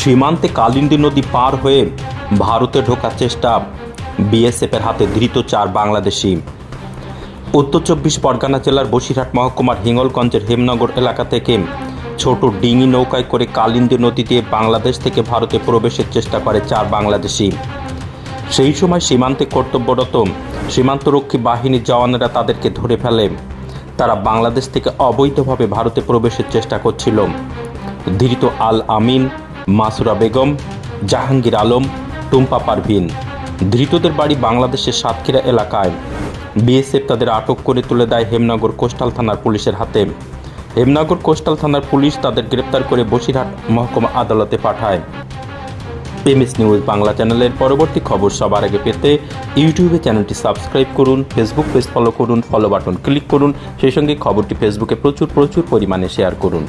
সীমান্তে কালিন্দী নদী পার হয়ে ভারতে ঢোকার চেষ্টা বিএসএফের হাতে ধৃত চার বাংলাদেশি। উত্তর চব্বিশ পরগনা জেলার বসিরহাট মহকুমার হিঙ্গলগঞ্জের হেমনগর এলাকা থেকে ছোট ডিঙি নৌকায় করে কালিন্দী নদী দিয়ে বাংলাদেশ থেকে ভারতে প্রবেশের চেষ্টা করে চার বাংলাদেশি। সেই সময় সীমান্তে কর্তব্যরত সীমান্তরক্ষী বাহিনীর জওয়ানেরা তাদেরকে ধরে ফেলে। তারা বাংলাদেশ থেকে অবৈধভাবে ভারতে প্রবেশের চেষ্টা করছিল। ধৃত আল আমিন মাসুরা বেগম, জাহাঙ্গীর আলম, টুম্পা পারভিন। ধৃতদের বাড়ি বাংলাদেশের সাতক্ষীরা এলাকায়। বিএসএফ তাদের আটক করে তুলে দেয় হেমনগর কোস্টাল থানার পুলিশের হাতে। হেমনগর কোস্টাল থানার পুলিশ তাদের গ্রেপ্তার করে বসিরহাট মহকুমা আদালতে পাঠায়। এমএস নিউজ বাংলা চ্যানেলের পরবর্তী খবর সবার আগে পেতে ইউটিউবে চ্যানেলটি সাবস্ক্রাইব করুন, ফেসবুক পেজ ফলো করুন ফলো বাটন ক্লিক করুন, সেই সঙ্গে খবরটি ফেসবুকে প্রচুর প্রচুর পরিমাণে শেয়ার করুন।